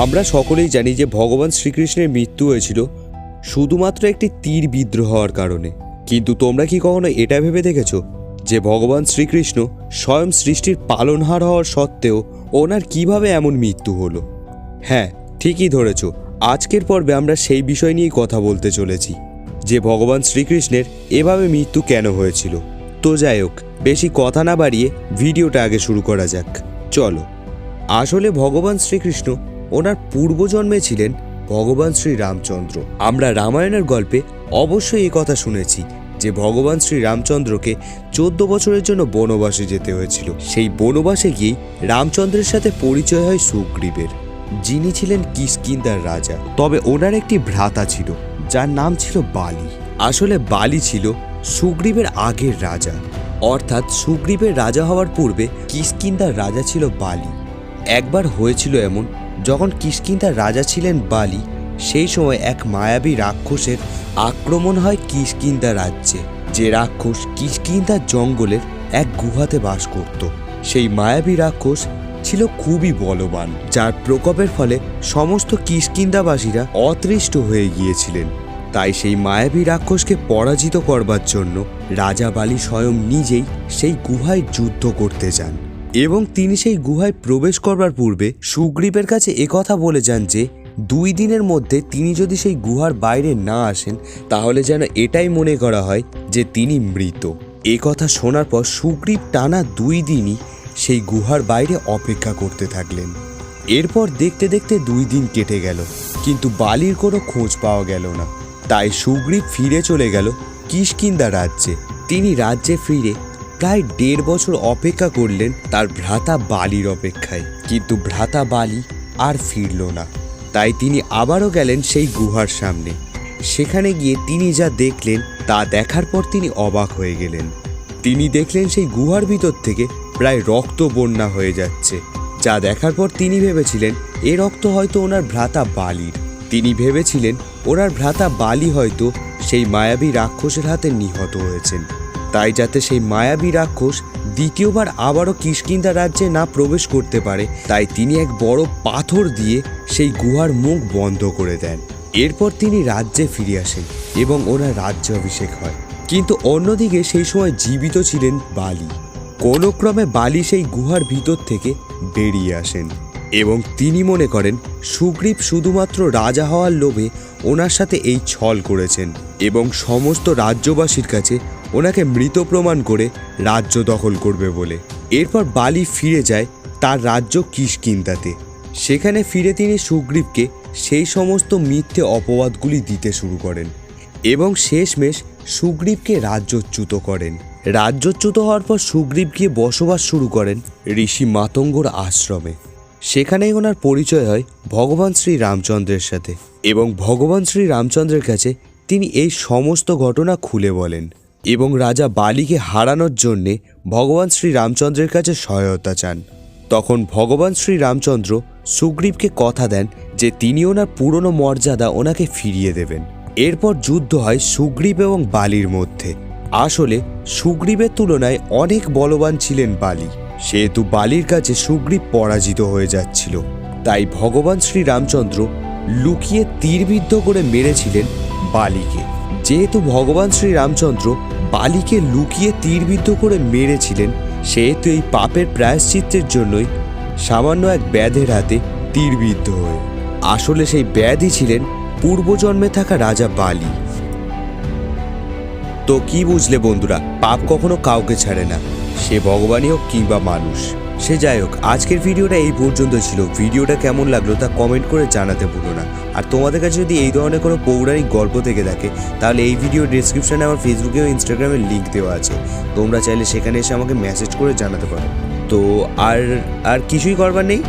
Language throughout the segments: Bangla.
আমরা সকলেই জানি যে ভগবান শ্রীকৃষ্ণের মৃত্যু হয়েছিল শুধুমাত্র একটি তীর বিদ্রোহ হওয়ার কারণে। কিন্তু তোমরা কি কখনো এটা ভেবে দেখেছ যে ভগবান শ্রীকৃষ্ণ স্বয়ং সৃষ্টির পালনহার হওয়ার সত্ত্বেও ওনার কীভাবে এমন মৃত্যু হলো? হ্যাঁ ঠিকই ধরেছ। আজকের পর্বে আমরা সেই বিষয় নিয়েই কথা বলতে চলেছি, যে ভগবান শ্রীকৃষ্ণের এভাবে মৃত্যু কেন হয়েছিল। তো যাই হোক, বেশি কথা না বাড়িয়ে ভিডিওটা আগে শুরু করা যাক। চলো। আসলে ভগবান শ্রীকৃষ্ণ ওনার পূর্বজন্মে ছিলেন ভগবান শ্রী রামচন্দ্র। আমরা রামায়ণের গল্পে অবশ্যই এই কথা শুনেছি যে ভগবান শ্রী রামচন্দ্রকে চোদ্দ বছরের জন্য বনবাসে যেতে হয়েছিল। সেই বনবাসে গিয়েই রামচন্দ্রের সাথে পরিচয় হয় সুগ্রীবের। যিনি ছিলেন কিষ্কিন্দার রাজা। তবে ওনার একটি ভ্রাতা ছিল, যার নাম ছিল বালি। আসলে বালি ছিল সুগ্রীবের আগের রাজা। অর্থাৎ সুগ্রীবের রাজা হওয়ার পূর্বে কিষ্কিন্দার রাজা ছিল বালি। একবার হয়েছিল এমন যখন কিষ্কিন্দার রাজা ছিলেন বালি, সেই সময় এক মায়াবী রাক্ষসের আক্রমণ হয় কিষ্কিন্দা রাজ্যে। যে রাক্ষস কিষ্কিন্দার জঙ্গলের এক গুহাতে বাস করত, সেই মায়াবী রাক্ষস ছিল খুবই বলবান, যার প্রকোপের ফলে সমস্ত কিষ্কিন্দাবাসীরা অতৃষ্ট হয়ে গিয়েছিলেন। তাই সেই মায়াবী রাক্ষসকে পরাজিত করবার জন্য রাজা বালি স্বয়ং নিজেই সেই গুহায় যুদ্ধ করতে যান। এবং তিনি সেই গুহায় প্রবেশ করবার পূর্বে সুগ্রীবের কাছে একথা বলে যান যে, দুই দিনের মধ্যে তিনি যদি সেই গুহার বাইরে না আসেন, তাহলে যেন এটাই মনে করা হয় যে তিনি মৃত। এ কথা শোনার পর সুগ্রীব টানা দুই দিনই সেই গুহার বাইরে অপেক্ষা করতে থাকলেন। এরপর দেখতে দেখতে দুই দিন কেটে গেল, কিন্তু বালির কোনো খোঁজ পাওয়া গেল না। তাই সুগ্রীব ফিরে চলে গেল কিষ্কিন্দা রাজ্যে। তিনি রাজ্যে ফিরে প্রায় দেড় বছর অপেক্ষা করলেন তার ভ্রাতা বালির অপেক্ষায়। কিন্তু ভ্রাতা বালি আর ফিরল না। তাই তিনি আবারও গেলেন সেই গুহার সামনে। সেখানে গিয়ে তিনি যা দেখলেন, তা দেখার পর তিনি অবাক হয়ে গেলেন। তিনি দেখলেন সেই গুহার ভিতর থেকে প্রায় রক্ত বন্যা হয়ে যাচ্ছে। যা দেখার পর তিনি ভেবেছিলেন, এ রক্ত হয়তো ওনার ভ্রাতা বালির। তিনি ভেবেছিলেন, ওনার ভ্রাতা বালি হয়তো সেই মায়াবী রাক্ষসের হাতে নিহত হয়েছেন। তাই যাতে সেই মায়াবী রাক্ষস দ্বিতীয়বার আবারও কিষ্কিন্দা রাজ্যে না প্রবেশ করতে পারে, তাই তিনি এক বড় পাথর দিয়ে সেই গুহার মুখ বন্ধ করে দেন। এরপর তিনি রাজ্যে ফিরে আসেন এবং ওনার রাজ্য অভিষেক হয়। কিন্তু অন্যদিকে সেই সময় জীবিত ছিলেন বালি। কোনো ক্রমে বালি সেই গুহার ভিতর থেকে বেরিয়ে আসেন এবং তিনি মনে করেন, সুগ্রীব শুধুমাত্র রাজা হওয়ার লোভে ওনার সাথে এই ছল করেছেন এবং সমস্ত রাজ্যবাসীর কাছে ওনাকে মৃত প্রমাণ করে রাজ্য দখল করবে বলে। এরপর বালি ফিরে যায় তার রাজ্য কিষ্কিন্দাতে সেখানে ফিরে তিনি সুগ্রীবকে সেই সমস্ত মিথ্যে অপবাদগুলি দিতে শুরু করেন এবং শেষমেশ সুগ্রীবকে রাজ্যচ্যুত করেন। রাজ্যচ্যুত হওয়ার পর সুগ্রীব গিয়ে বসবাস শুরু করেন ঋষি মাতঙ্গর আশ্রমে। সেখানেই ওনার পরিচয় হয় ভগবান শ্রী রামচন্দ্রের সাথে এবং ভগবান শ্রী রামচন্দ্রের কাছে তিনি এই সমস্ত ঘটনা খুলে বলেন। এবং রাজা বালিকে হারানোর জন্যে ভগবান শ্রী রামচন্দ্রের কাছে সহায়তা চান। তখন ভগবান শ্রী রামচন্দ্র সুগ্রীবকে কথা দেন যে তিনি ওনার পুরনো মর্যাদা ওনাকে ফিরিয়ে দেবেন। এরপর যুদ্ধ হয় সুগ্রীব এবং বালির মধ্যে। আসলে সুগ্রীবের তুলনায় অনেক বলবান ছিলেন বালি। সেহেতু বালির কাছে সুগ্রীব পরাজিত হয়ে যাচ্ছিল। তাই ভগবান শ্রী রামচন্দ্র লুকিয়ে তীরবিদ্ধ করে মেরেছিলেন বালিকে। যেহেতু ভগবান শ্রী রামচন্দ্র বালিকে লুকিয়ে তীরবিদ্ধ করে মেরেছিলেন, সেহেতু এই পাপের প্রায়শ্চিত্তের জন্যই সামান্য এক ব্যাধের হাতে তীরবিদ্ধ হয়ে। আসলে সেই ব্যাধই ছিলেন পূর্বজন্মে থাকা রাজা বালি। তো কি বুঝলে বন্ধুরা, পাপ কখনো কাউকে ছাড়ে না, সে ভগবানই হোক কিংবা মানুষ। সে যাই হোক, আজকের ভিডিওটা এই পর্যন্ত ছিল। ভিডিওটা কেমন লাগল তা কমেন্ট করে জানাতে ভুলো না। আর তোমাদের কাছে যদি এই ধরনের কোনো পৌরাণিক গল্প থেকে থাকে, তাহলে এই ভিডিও ডিসক্রিপশনে আমার ফেসবুকে ও ইনস্টাগ্রামে লিঙ্ক দেওয়া আছে। তোমরা চাইলে সেখানে এসে আমাকে মেসেজ করে জানাতে পারো। তো আর আর কিছুই করবার নেই।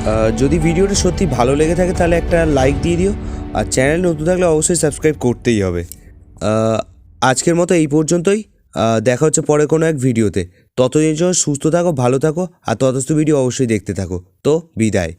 যদি ভিডিওটা সত্যি ভালো লেগে থাকে, তাহলে একটা লাইক দিয়ে দিও। আর চ্যানেল নতুন থাকলে অবশ্যই সাবস্ক্রাইব করতেই হবে। আজকের মতো এই পর্যন্তই। দেখা হচ্ছে পরে কোনো এক ভিডিওতে ততদিন সুস্থ থাকো, ভালো থাকো, আর ততস্থ ভিডিও অবশ্যই দেখতে থাকো। তো, বিদায়।